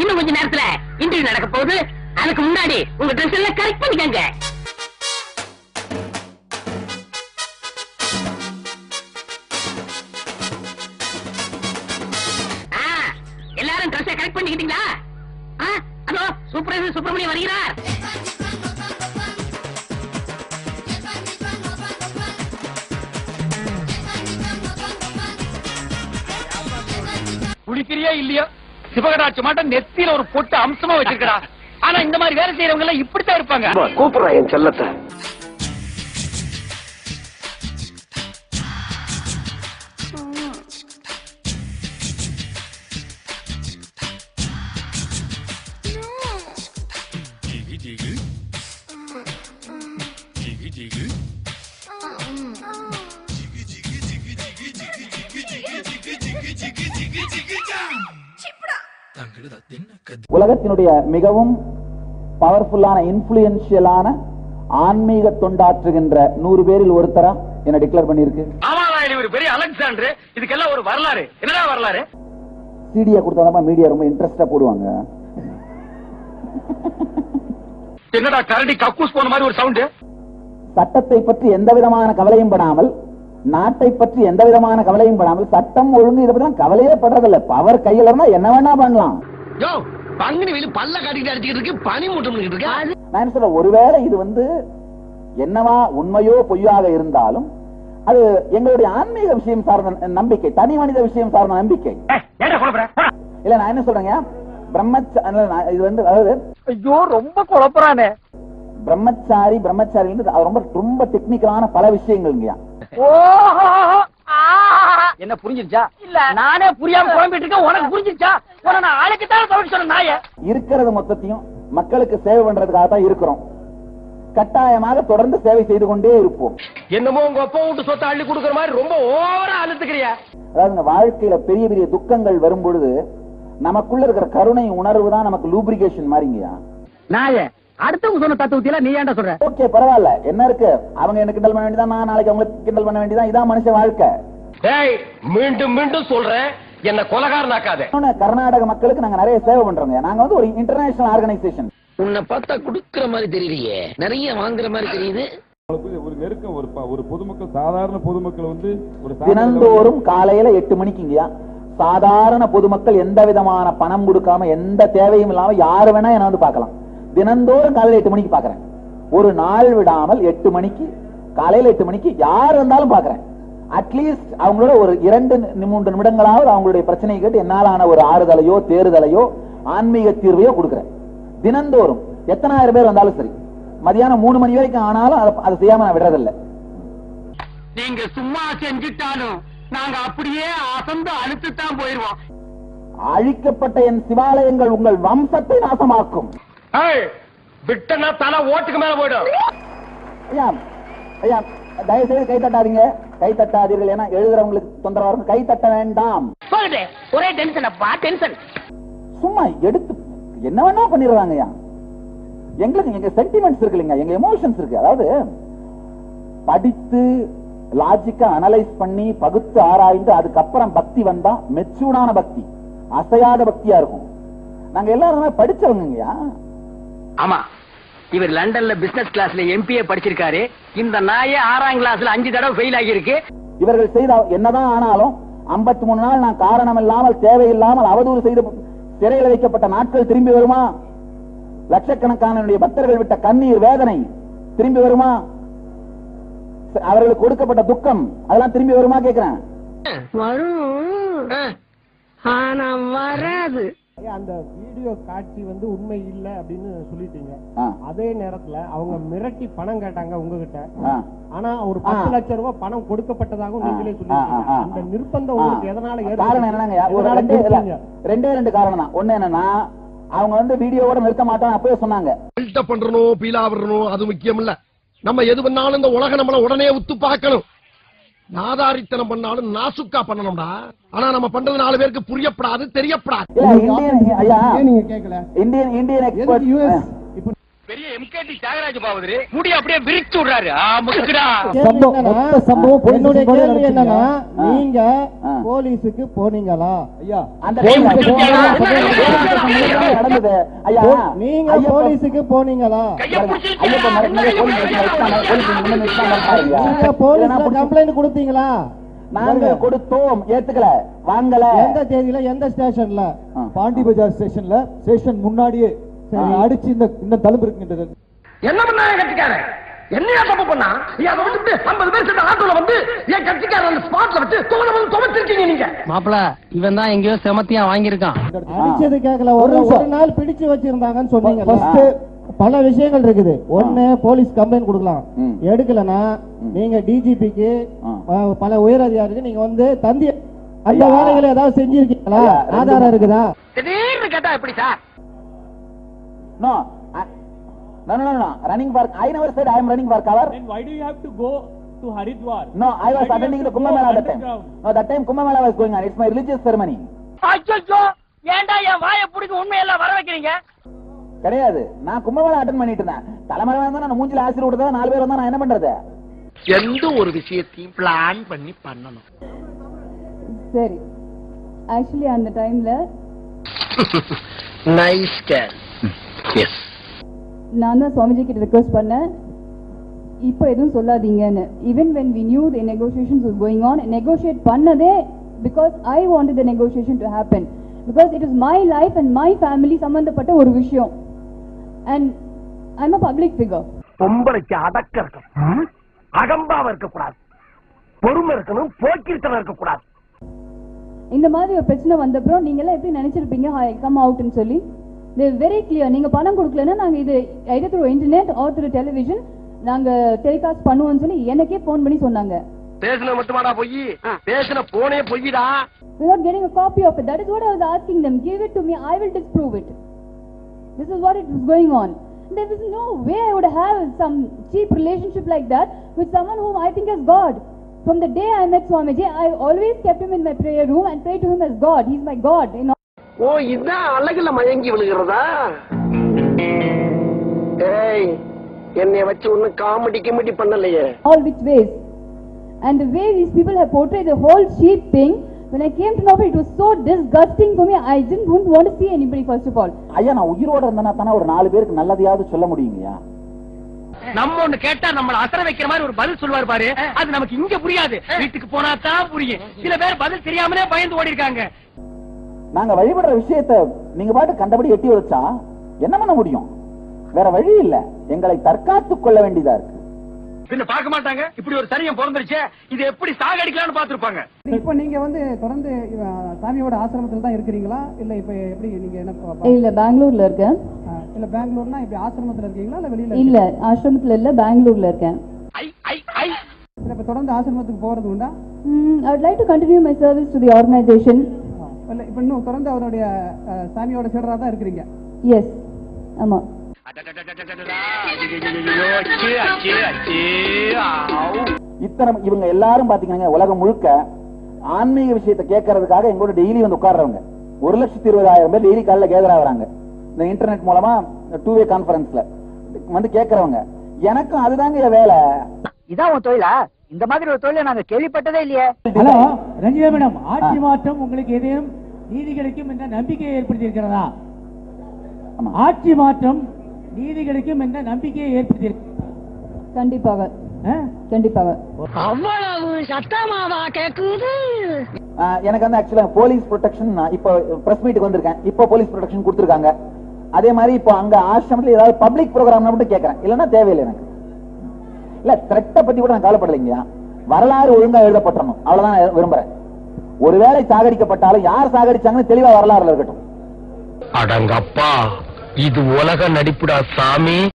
இன்னும் கொஞ்ச நேரத்துல இன்டர்வியூ நடக்க போகுது. அதுக்கு முன்னாடி உங்க ட்ரெஸ் எல்லாம் கரெக்ட் பண்ணிக்கங்க. எல்லாரும் ட்ரெஸ் கரெக்ட் பண்ணிக்கிட்டீங்களா? ஹலோ அதோ சூப்பர் சுப்பிரமணியம் வருகிறார். குடிக்கிறியா இல்லையா? சிவகடாட்சி மாட்டம் நெத்தியில ஒரு பொட்டு அம்சமா வச்சிருக்கடா. ஆனா இந்த மாதிரி வேலை செய்யறவங்க எல்லாம் இப்படித்தான் இருப்பாங்க. கூப்பிடுறேன் என் செல்லத்தை. உலகத்தினுடைய மிகவும் பவர்ஃபுல்லான இன்ஃபுளுயன்ஷியலான ஆன்மீக தொண்டாற்றுகின்ற நூறு பேரில் ஒருத்தரா என்ன டிக்ளேர் பண்ணிருக்கு பெரிய அலெக்சாண்டர். இதுக்கெல்லாம் ஒரு வரலாறு. என்னடா வரலாறு? சிடியை கொடுத்தாதான் மீடியா ரொம்ப இன்ட்ரெஸ்டா போடுவாங்க. என்னடா கரடி கக்கூஸ் போன மாதிரி ஒரு சவுண்ட் சட்டத்தை பற்றி எந்த விதமான கவலையும் படாமல் நாட்டை பற்றி எந்த விதமான கவலையும் படாமல் சட்டம் ஒழுங்கு இதை பத்தி கவலையே படுறதில்ல. பவர் கையில இருந்தா என்ன வேணா பண்ணலாம். யோ பங்குனி வெளி பல்ல காட்டிட்டு இருக்கு பனி மூட்டம் இருக்கு? நான் சொல்றேன் ஒருவேளை இது வந்து என்னவா உண்மையோ பொய்யாக இருந்தாலும் அது எங்களுடைய ஆன்மீக விஷயம் சார்ந்த நம்பிக்கை தனி மனித விஷயம் சார்ந்த நம்பிக்கை. இல்ல நான் என்ன சொல்றேங்க? இது வந்து அதாவது ஐயோ ரொம்ப குழப்பறானே. பிரம்மச்சாரி பிரம்மச்சாரி ரொம்ப ரொம்ப டெக்னிக்கலான பல விஷயங்கள்ங்கய்யா. என்ன புரிஞ்சிருச்சா? இல்ல. நானே புரியாம குழம்பிட்டு இருக்கேன் உனக்கு புரிஞ்சிருச்சா? உன நான் ஆளுக்கு தான் சொல்ல சொன்ன நாய. இருக்கிறது மொத்தத்தையும் மக்களுக்கு சேவை பண்றதுக்காக தான் இருக்கிறோம். கட்டாயமாக தொடர்ந்து சேவை செய்து கொண்டே இருப்போம். என்னமோ உங்க அப்பா வீட்டு சொத்தை அள்ளி கொடுக்கற மாதிரி ரொம்ப ஓவரா அழுத்துக்கிறியா. அதாவது இந்த வாழ்க்கையில பெரிய பெரிய துக்கங்கள் வரும் பொழுது நமக்குள்ள இருக்கிற கருணை உணர்வு தான் நமக்கு லூப்ரிகேஷன் மாதிரிங்கய்யா. நாய அடுத்தவங்க சொன்ன தத்துவத்தில நீ ஏன்டா சொல்ற? ஓகே பரவாயில்ல. என்ன இருக்கு? அவங்க என்ன கிண்டல் பண்ண வேண்டியதான் நான் நாளைக்கு அவங்களுக்கு கிண்டல் பண்ண வேண்டியதான் இதான் மனுஷ வாழ்க்கை. டேய் மீண்டும் மீண்டும் சொல்றேன். என்ன கொலகாரனாக்காத. கர்நாடக மக்களுக்கு நாங்க நிறைய சேவை பண்றோங்க நாங்க வந்து ஒரு இன்டர்நேஷனல் ஆர்கனைசேஷன் உன்னை பார்த்தா குடுக்கற மாதிரி தெரியலையே. நிறைய வாங்குற மாதிரி தெரியுது. ஒரு நெருக்கம் ஒரு ஒரு பொதுமக்கள் சாதாரண பொதுமக்கள் வந்து ஒரு தினந்தோறும் காலையில எட்டு மணிக்குங்கய்யா. சாதாரண பொதுமக்கள் எந்த விதமான பணம் கொடுக்காம எந்த தேவையும் இல்லாம யாரு வேணா என்ன வந்து பார்க்கலாம். தினந்தோறும் காலையில எட்டு மணிக்கு பாக்குறேன் ஒரு நாள் விடாமல் எட்டு மணிக்கு காலையில எட்டு மணிக்கு யார் வந்தாலும் பாக்குறேன் அட்லீஸ்ட் அவங்களோட ஒரு இரண்டு மூன்று நிமிடங்களாவது அவங்களுடைய பிரச்சனையை கேட்டு என்னாலான ஒரு ஆறுதலையோ தேறுதலையோ ஆன்மீக தீர்வையோ கொடுக்குறேன். தினந்தோறும் எத்தனாயிரம் பேர் வந்தாலும் சரி மதியானம் மூணு மணி வரைக்கும் ஆனாலும் அதை- செய்யாம நான் விடுறதில்லை. நீங்க சும்மா செஞ்சுட்டாலும் நாங்க அப்படியே அசந்து அழுத்துத்தான் போயிருவோம். அழிக்கப்பட்ட என் சிவாலயங்கள் உங்கள் வம்சத்தை நாசமாக்கும். விட்டனா தலை ஓட்டுக்கு மேல போயிடும். ஐயா ஐயா தயவு செய்து கை தட்டாதீங்க. கை தட்டாதீர்கள் ஏன்னா எழுதுறவங்களுக்கு தொந்தரவா இருக்கும். கை தட்ட வேண்டாம். ஒரே டென்ஷன் அப்பா டென்ஷன் சும்மா எடுத்து என்ன வேணா பண்ணிடுறாங்க ஐயா எங்களுக்கு எங்க சென்டிமெண்ட்ஸ் இருக்கு இல்லைங்க. எங்க எமோஷன்ஸ் இருக்கு. அதாவது படித்து லாஜிக்கா அனலைஸ் பண்ணி பகுத்து ஆராய்ந்து அதுக்கப்புறம் பக்தி வந்தா மெச்சூர்டான பக்தி அசையாத பக்தியா இருக்கும். நாங்க எல்லாருமே படிச்சவங்கய்யா ஆமா. இவர் லண்டன்ல பிசினஸ் கிளாஸ்ல எம்பிஏ படிச்சிருக்காரு. இந்த நாயே ஆறாம் கிளாஸ்ல அஞ்சு தடவை ஃபெயில் ஆகியிருக்கு. இவர்கள் செய்த என்னதான் ஆனாலும் 53 மூணு நாள் நான் காரணம் இல்லாமல் தேவையில்லாமல் அவதூறு செய்து சிறையில் வைக்கப்பட்ட நாட்கள் திரும்பி வருமா? லட்சக்கணக்கான பக்தர்கள் விட்ட கண்ணீர் வேதனை திரும்பி வருமா? அவர்களுக்கு கொடுக்கப்பட்ட துக்கம் அதெல்லாம் திரும்பி வருமா கேக்குறேன். வரும். ஆனா வராது. அந்த வீடியோ காட்சி வந்து உண்மை இல்ல அப்படின்னு சொல்லிட்டீங்க அதே நேரத்துல அவங்க மிரட்டி பணம் கேட்டாங்க உங்ககிட்ட. ஆனா ஒரு பத்து. லட்சம் ரூபாய் பணம் கொடுக்கப்பட்டதாகவும் நீங்களே சொல்லிருக்கீங்க ஆ. அந்த நிர்பந்தம். உங்களுக்கு எதனால காரணம் என்னங்க ரெண்டே? ரெண்டே காரணம் தான் ஒண்ணு என்னன்னா அவங்க வந்து வீடியோவோட நிறுத்த மாட்டாங்க அப்பவே சொன்னாங்க பில்டப் பண்றணும் பீலா விடணும் அது முக்கியம் இல்ல நம்ம எது பண்ணாலும் இந்த உலகம் நம்மள உடனே உத்து பார்க்கணும் நாதாரித்தனம் பண்ணாலும் நாசுக்கா பண்ணணும்டா. ஆனா நம்ம பண்றது நாலு பேருக்கு புரியப்படாது தெரியப்படாது. பெரிய எம்கேடி தியாகராஜ பாவதரு முடி அப்படியே விரிச்சு விடுறாரு. சம்பவம், மொத்த சம்பவம் police என்னுடைய கேள்வி. என்னன்னா. நீங்க. போலீஸுக்கு போனீங்களா? ஐயா அந்த? நடந்தது. ஐயா நீங்க போலீஸுக்கு போனீங்களா? நீங்க போலீஸ் கம்ப்ளைண்ட் கொடுத்தீங்களா? நாங்க கொடுத்தோம். ஏத்துக்கல. வாங்கல. எந்த தேதியில? எந்த ஸ்டேஷன்ல. பாண்டி பஜார் ஸ்டேஷன்ல. ஸ்டேஷன் முன்னாடியே. அடிச்சு இந்த இந்த தழும்பு இருக்கின்றது என்ன பண்ணாங்க கட்சிக்காரன்? என்னையா தப்பு பண்ணா? நீ அதை விட்டுட்டு ஐம்பது பேர் சேர்ந்த ஆட்டோல வந்து என் கட்சிக்காரன் அந்த ஸ்பாட்ல வச்சு தோண வந்து துவைச்சிருக்கீங்க நீங்க. மாப்பிள இவன் தான் எங்கேயோ செமத்தியா வாங்கியிருக்கான். அடிச்சது கேட்கல ஒரு நாள் பிடிச்சு வச்சிருந்தாங்கன்னு சொன்னீங்க பல விஷயங்கள் இருக்குது. ஒண்ணு போலீஸ் கம்ப்ளைண்ட் கொடுக்கலாம். ம். எடுக்கலனா ம். நீங்க டிஜிபிக்கு. பல உயர் அதிகாரிக்கு நீங்க வந்து தந்தி அந்த ஐயா. வேலைகளை ஏதாவது செஞ்சிருக்கீங்களா? ஆதாரம் இருக்குதா? திடீர்னு கேட்டா எப்படி sir? No no no no no running for i never said i am running for cover Then why do you have to go to Haridwar? no i was Why attending the kumbh mela that time no that time kumbh mela was going on it's my religious ceremony ஐயோ ஏன்டா என் வாயை பிடிக்க உண்மையெல்லாம் வர வைக்கிறீங்க கிடையாது நான் Kumbh Mela attend பண்ணிட்டு இருந்தேன் தலைமறை வந்தா நான் மூஞ்சில ஆசிரியர் விடுறதா நாலு பேர் வந்தா நான் என்ன பண்றது எந்த ஒரு விஷயத்தையும் பிளான் பண்ணி பண்ணணும் சரி ஆக்சுவலி அந்த டைம்ல நைஸ் கேர் எஸ் நான் தான் சுவாமிஜி கிட்ட ரிக்வெஸ்ட் பண்ணேன். இப்போ எதுவும் சொல்லாதீங்கன்னு. Even when we knew the negotiations was going on negotiate பண்ணதே because I wanted the negotiation to happen because it is my life and my family சம்பந்தப்பட்ட ஒரு விஷயம். And I am a public figure பொம்பளைக்கு அடக்க இருக்கணும். அகம்பாவ இருக்கக்கூடாது. பொறுமை இருக்கணும். போக்கிருத்தனம் இருக்கக்கூடாது. இந்த மாதிரி ஒரு பிரச்சனை வந்தப்புறம் நீங்க எல்லாம் எப்படி நினைச்சிருப்பீங்க? ஐ கம் அவுட்னு சொல்லி. வெரி கிளியர் நீங்க பணம் கொடுக்கலன்னா நாங்க இது either through internet or through television நாங்க டெலிகாஸ்ட் பண்ணுவோம்னு சொல்லி எனக்கே ஃபோன் பண்ணி சொன்னாங்க பேசுன மட்டுமாடா பொய் பேசுன போனே பொய்டா without getting a copy of it that is what i was asking them give it to me i will disprove it this is what it was going on there was no way i would have some cheap relationship like that with someone whom i think as god from the day i met swamiji i always kept him in my prayer room and prayed to him as god he's my god you know ஓ இதான் அழகுல மயங்கி விழுகிறதா? ஏய் என்னைய வச்சு ஒண்ணு comedy கிமெடி பண்ணலையே. All which ways. And the way these people have portrayed the whole sheep thing, when I came to know it, was so disgusting for me. I didn't wouldn't want to see anybody first of all. ஐயா நான் உயிரோட இருந்தேன்னா தானே ஒரு நாலு பேருக்கு நல்லதையாவது சொல்ல முடியுங்கய்யா? நம்ம ஒண்ணு கேட்டா நம்மள அசர வைக்கிற மாதிரி ஒரு பதில் சொல்லுவார் பாரு. அது நமக்கு இங்க புரியாது. வீட்டுக்கு போனா தான் புரியும். சில பேர் பதில் தெரியாமலே பயந்து ஓடி இருக்காங்க நாங்க வழிபடுற விஷயத்த நீங்க பாட்டு கண்டபடி எட்டி வச்சா என்ன பண்ண முடியும்? வேற வழி இல்ல. எங்களை தற்காத்துக் கொள்ள வேண்டியதா இருக்கு. பின்ன பார்க்க மாட்டாங்க. இப்படி ஒரு சனியம் பிறந்துருச்சே. இது எப்படி சாகடிக்கலாம்னு பாத்துருப்பாங்க இப்போ நீங்க வந்து தொடர்ந்து சாமியோட ஆசிரமத்தில் தான் இருக்கிறீங்களா? இல்ல இப்ப எப்படி நீங்க என்ன இல்ல பெங்களூர்ல இருக்கேன். இல்ல பெங்களூர்னா இப்படி ஆசிரமத்துல இருக்கீங்களா? இல்ல வெளியில இல்ல ஆசிரமத்துல இல்ல பெங்களூர்ல இருக்கேன். ஐ ஐ ஐ. இப்ப தொடர்ந்து ஆசிரமத்துக்கு போறது உண்டா? Mm, I would like to continue my service to the organization. ஆ, இல்ல இப்ப இன்னும் தொடர்ந்து அவருடைய சாமியோட சீடரா தான் இருக்கிறீங்க. Yes. ஆமா. அச்சே அச்சே அச்சே ஆவு இத்தனை இவங்க எல்லாரும் பாத்தீங்கன்னா உலகம் முழுக்க ஆன்மீக விஷயத்தை கேட்கறதுக்காக எங்களோட டெய்லி வந்து உட்கார்றவங்க. ஒரு லட்சத்தி இருபதாயிரம் பேர் டெய்லி காலைல கேதர் ஆகுறாங்க. இந்த இன்டர்நெட் மூலமா டூ வே கான்பரன்ஸ்ல வந்து கேட்கறவங்க. எனக்கும் அதுதாங்க என் வேலை. இதான் உன் தொழிலா? இந்த மாதிரி ஒரு தொழிலை நாங்க கேள்விப்பட்டதே இல்லையே. ஹலோ ரஞ்சிதா மேடம் ஆட்சி மாற்றம் உங்களுக்கு ஏதேனும் நீதி கிடைக்கும் என்ற நம்பிக்கையை ஏற்படுத்தி இருக்கிறதா ஆமா. ஆட்சி மாற்றம் நீதி கிடைக்கும் என்ற நம்பிக்கையை ஏற்படுத்தி கண்டிப்பாக. கண்டிப்பாக. அவ்வளவு சத்தமாவா கேக்குது? ஆஹ் எனக்கு வந்து ஆக்சுவலா போலீஸ் ப்ரொடெக்ஷன் இப்போ பிரஸ் மீட்டுக்கு வந்திருக்கேன். இப்போ போலீஸ் ப்ரொடெக்ஷன் கொடுத்துருக்காங்க. அதே மாதிரி இப்போ அங்க ஆசிரமத்துல ஏதாவது பப்ளிக் ப்ரோக்ராம் மட்டும் கேட்கறேன் இல்லைன்னா தேவையில்லை எனக்கு. இல்ல த்ரெட்டை பத்தி கூட நான் கவலைப்படலைங்க வரலாறு ஒழுங்கா எழுதப்பட்டணும் அவ்வளவுதான் விரும்புறேன். ஒருவேளை சாகடிக்கப்பட்டாலும் யார் சாகடிச்சாங்கன்னு தெளிவா வரலாறுல இருக்கட்டும். அடங்கப்பா. இது உலக நடிப்புடா சாமி.